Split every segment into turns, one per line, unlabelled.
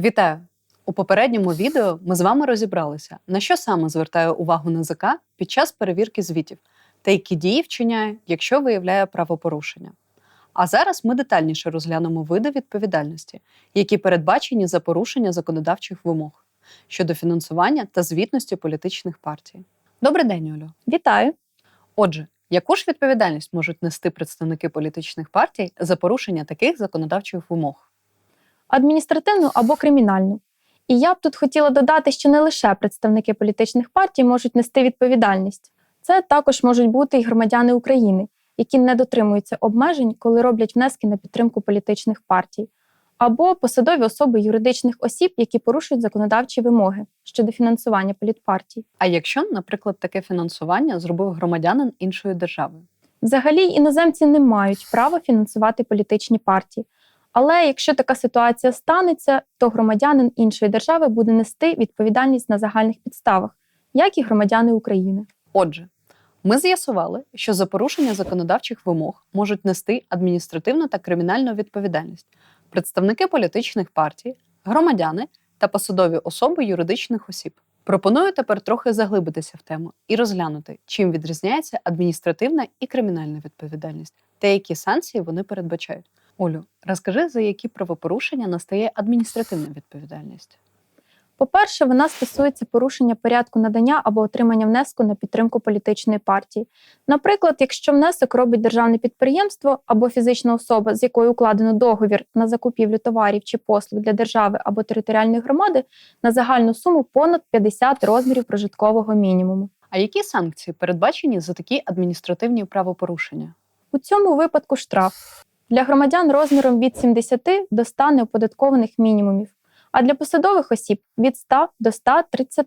Вітаю! У попередньому відео ми з вами розібралися, на що саме звертає увагу НАЗК під час перевірки звітів та які дії вчиняє, якщо виявляє правопорушення. А зараз ми детальніше розглянемо види відповідальності, які передбачені за порушення законодавчих вимог щодо фінансування та звітності політичних партій. Добрий день, Олю.
Вітаю!
Отже, яку ж відповідальність можуть нести представники політичних партій за порушення таких законодавчих вимог?
Адміністративну або кримінальну. І я б тут хотіла додати, що не лише представники політичних партій можуть нести відповідальність. Це також можуть бути і громадяни України, які не дотримуються обмежень, коли роблять внески на підтримку політичних партій, або посадові особи юридичних осіб, які порушують законодавчі вимоги щодо фінансування політпартій.
А якщо, наприклад, таке фінансування зробив громадянин іншої держави?
Взагалі іноземці не мають права фінансувати політичні партії. Але якщо така ситуація станеться, то громадянин іншої держави буде нести відповідальність на загальних підставах, як і громадяни України.
Отже, ми з'ясували, що за порушення законодавчих вимог можуть нести адміністративну та кримінальну відповідальність представники політичних партій, громадяни та посадові особи юридичних осіб. Пропоную тепер трохи заглибитися в тему і розглянути, чим відрізняється адміністративна і кримінальна відповідальність та які санкції вони передбачають. Олю, розкажи, за які правопорушення настає адміністративна відповідальність.
По-перше, вона стосується порушення порядку надання або отримання внеску на підтримку політичної партії. Наприклад, якщо внесок робить державне підприємство або фізична особа, з якою укладено договір на закупівлю товарів чи послуг для держави або територіальної громади на загальну суму понад 50 розмірів прожиткового мінімуму.
А які санкції передбачені за такі адміністративні правопорушення?
У цьому випадку штраф для громадян розміром від 70 до 100 неоподаткованих мінімумів, а для посадових осіб від 100 до 130.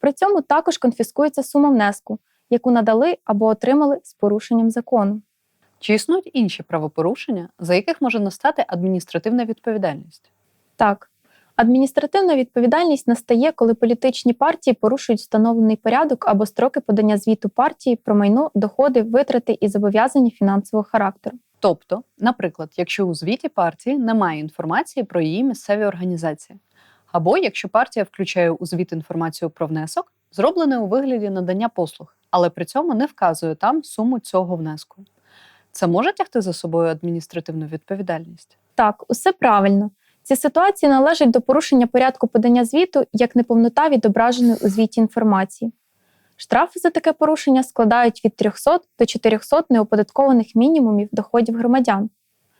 При цьому також конфіскується сума внеску, яку надали або отримали з порушенням закону.
Чи існують інші правопорушення, за яких може настати адміністративна відповідальність?
Так, адміністративна відповідальність настає, коли політичні партії порушують встановлений порядок або строки подання звіту партії про майно, доходи, витрати і зобов'язання фінансового характеру.
Тобто, наприклад, якщо у звіті партії немає інформації про її місцеві організації, або якщо партія включає у звіт інформацію про внесок, зроблений у вигляді надання послуг, але при цьому не вказує там суму цього внеску. Це може тягти за собою адміністративну відповідальність?
Так, усе правильно. Ці ситуації належать до порушення порядку подання звіту як неповнота відображеної у звіті інформації. Штрафи за таке порушення складають від 300 до 400 неоподаткованих мінімумів доходів громадян.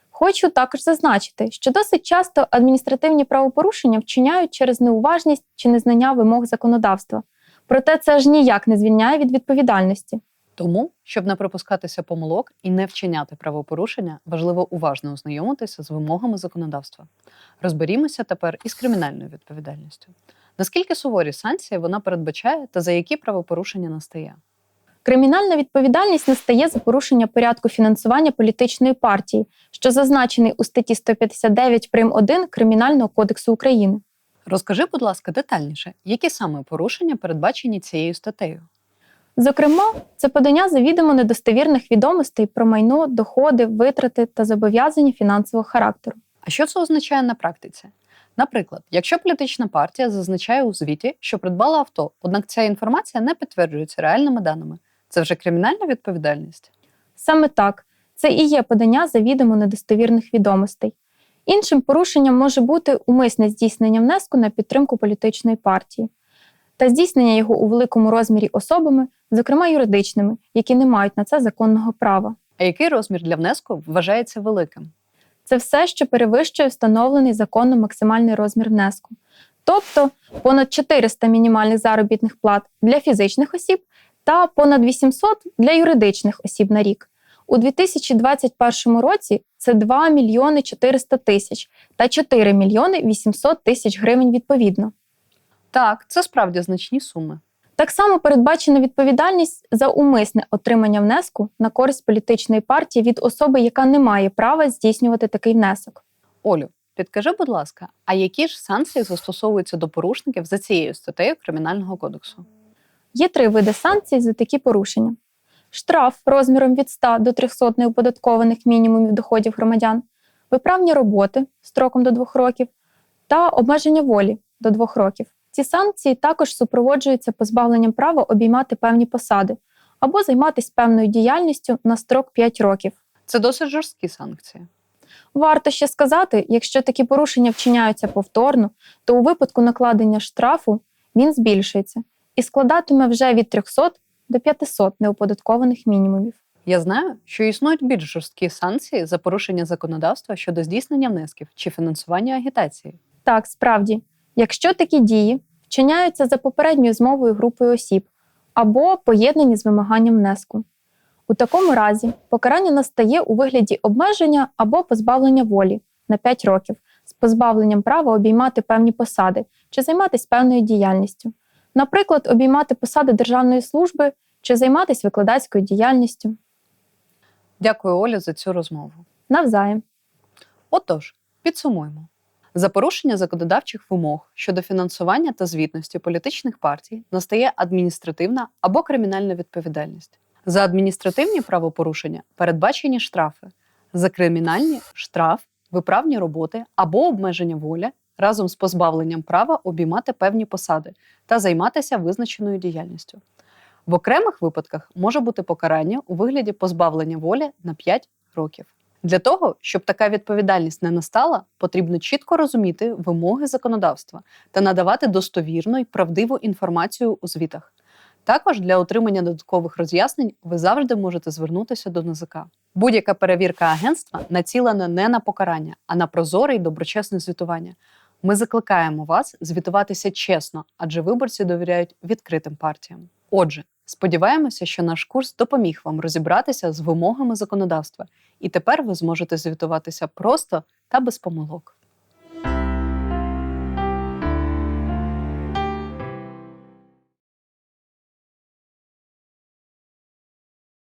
Хочу також зазначити, що досить часто адміністративні правопорушення вчиняють через неуважність чи незнання вимог законодавства. Проте це ж ніяк не звільняє від відповідальності.
Тому, щоб не припускатися помилок і не вчиняти правопорушення, важливо уважно ознайомитися з вимогами законодавства. Розберімося тепер із кримінальною відповідальністю. Наскільки суворі санкції вона передбачає та за які правопорушення настає?
Кримінальна відповідальність настає за порушення порядку фінансування політичної партії, що зазначений у статті 159 прим. 1 Кримінального кодексу України.
Розкажи, будь ласка, детальніше, які саме порушення передбачені цією статтею?
Зокрема, це подання завідомо недостовірних відомостей про майно, доходи, витрати та зобов'язання фінансового характеру.
А що це означає на практиці? Наприклад, якщо політична партія зазначає у звіті, що придбала авто, однак ця інформація не підтверджується реальними даними, це вже кримінальна відповідальність?
Саме так, це і є подання завідомо недостовірних відомостей. Іншим порушенням може бути умисне здійснення внеску на підтримку політичної партії та здійснення його у великому розмірі особами, зокрема юридичними, які не мають на це законного права.
А який розмір для внеску вважається великим?
Це все, що перевищує встановлений законом максимальний розмір внеску, тобто понад 400 мінімальних заробітних плат для фізичних осіб та понад 800 для юридичних осіб на рік. У 2021 році це 2 мільйони 400 тисяч та 4 мільйони 800 тисяч гривень відповідно.
Так, це справді значні суми.
Так само передбачена відповідальність за умисне отримання внеску на користь політичної партії від особи, яка не має права здійснювати такий внесок.
Олю, підкажи, будь ласка, а які ж санкції застосовуються до порушників за цією статтею Кримінального кодексу?
Є три види санкцій за такі порушення: штраф розміром від 100 до 300 неоподаткованих мінімумів доходів громадян, виправні роботи строком до 2 років та обмеження волі до двох років. Ці санкції також супроводжуються позбавленням права обіймати певні посади або займатися певною діяльністю на строк 5 років.
Це досить жорсткі санкції.
Варто ще сказати, якщо такі порушення вчиняються повторно, то у випадку накладення штрафу він збільшується і складатиме вже від 300 до 500 неоподаткованих мінімумів.
Я знаю, що існують більш жорсткі санкції за порушення законодавства щодо здійснення внесків чи фінансування агітації.
Так, справді, якщо такі дії вчиняються за попередньою змовою групою осіб або поєднані з вимаганням внеску. У такому разі покарання настає у вигляді обмеження або позбавлення волі на 5 років з позбавленням права обіймати певні посади чи займатися певною діяльністю, наприклад, обіймати посади державної служби чи займатися викладацькою діяльністю
Дякую, Олі, за цю розмову.
навзаєм.
Отож, підсумуємо. За порушення законодавчих вимог щодо фінансування та звітності політичних партій настає адміністративна або кримінальна відповідальність. За адміністративні правопорушення передбачені штрафи, за кримінальні штраф, виправні роботи або обмеження волі разом з позбавленням права обіймати певні посади та займатися визначеною діяльністю. В окремих випадках може бути покарання у вигляді позбавлення волі на 5 років. Для того, щоб така відповідальність не настала, потрібно чітко розуміти вимоги законодавства та надавати достовірну і правдиву інформацію у звітах. Також для отримання додаткових роз'яснень ви завжди можете звернутися до НАЗК. Будь-яка перевірка агентства націлена не на покарання, а на прозоре і доброчесне звітування. Ми закликаємо вас звітуватися чесно, адже виборці довіряють відкритим партіям. Отже, сподіваємося, що наш курс допоміг вам розібратися з вимогами законодавства, і тепер ви зможете звітуватися просто та без помилок.